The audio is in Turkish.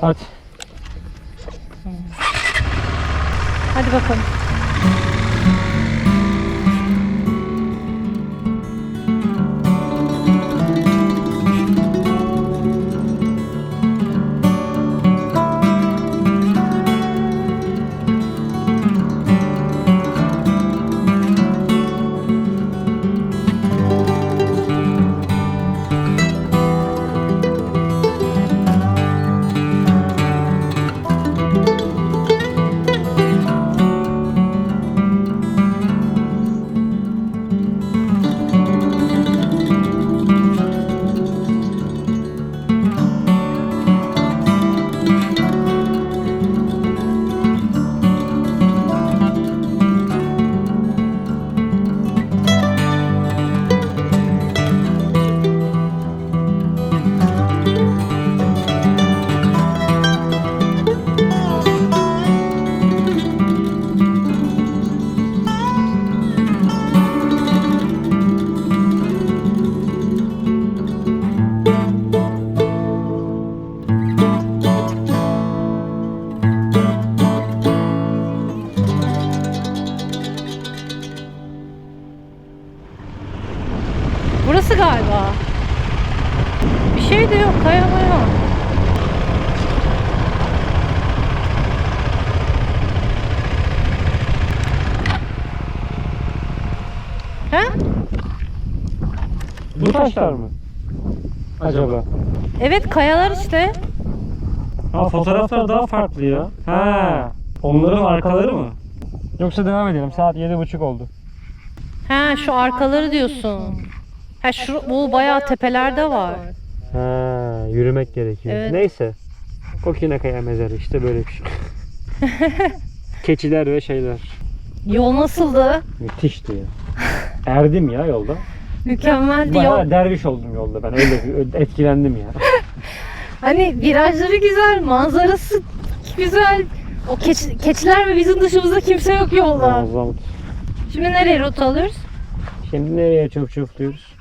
Hadi. Hadi bakalım. Burası galiba. Bir şey de yok. Kaya maya. He? Bu taşlar mı? Acaba? Evet kayalar işte. Ha fotoğraflar daha farklı ya. Ha. Onların arkaları mı? Yoksa devam edelim. Saat yedi buçuk oldu. Ha şu arkaları diyorsun. Ha şu bu bayağı tepelerde var. Ha, yürümek gerekiyor. Evet. Neyse. Kokinakaya mezarı işte böyle bir şey. Keçiler ve şeyler. Yol nasıldı? Müthişti ya. Erdim ya yolda. Mükemmeldi Bayağı yol. derviş oldum yolda ben öyle bir etkilendim ya. Hani virajları güzel, manzarası güzel. O keçi, keçiler ve bizim dışımızda kimse yok yolda. Muazzam. Şimdi nereye rota alıyoruz? Şimdi nereye çok çufluyoruz?